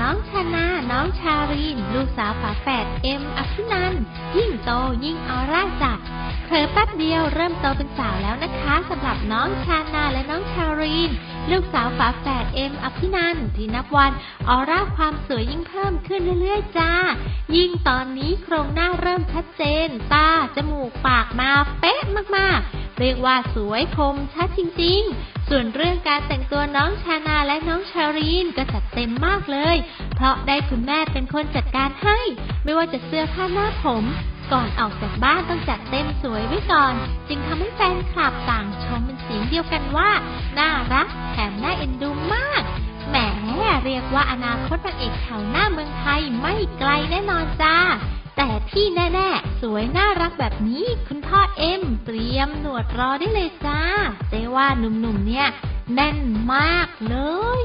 น้องชนะน้องชารีน ลูกสาวฝาแฝดเอ็มอภินัน ยิ่งโตยิ่งออร่าจัดเผลอแป๊บเดียวเริ่มโตเป็นสาวแล้วนะคะสำหรับน้องชานาและ ลูกสาวฝาแฝดเอ็มอภินันที่นับวันออร่าความสวยยิ่งเพิ่มขึ้นเรื่อยๆจ้า ยิ่งตอนนี้โครงหน้าเริ่มชัดเจน ตา จมูกปากมาเป๊ะมากๆ เรียกว่าสวยคมชัดจริง ๆ ส่วนเรื่องการแต่งตัวน้องชานาและน้องชารีนก็จัดเต็มมากเลย เพราะได้คุณแม่เป็นคนจัดการให้ ไม่ว่าจะเสื้อผ้าหน้าผม ก่อนออกจากบ้านต้องจัดเต็มสวยไว้ก่อน จึงทำให้แฟนคลับต่างชมเป็นเสียงเดียวกันว่า น่ารักแถมน่าเอ็นดูมาก แหมเรียกว่าอนาคตนางเอกแถวหน้าเมืองไทยไม่ไกลแน่นอนจ้า แต่ที่แน่ๆ สวยน่ารักแบบนี้ คุณพ่อเอ็มเตรียมหนวดรอได้เลยจ้าเจว่าหนุ่มๆเนี่ย แน่นมากเลย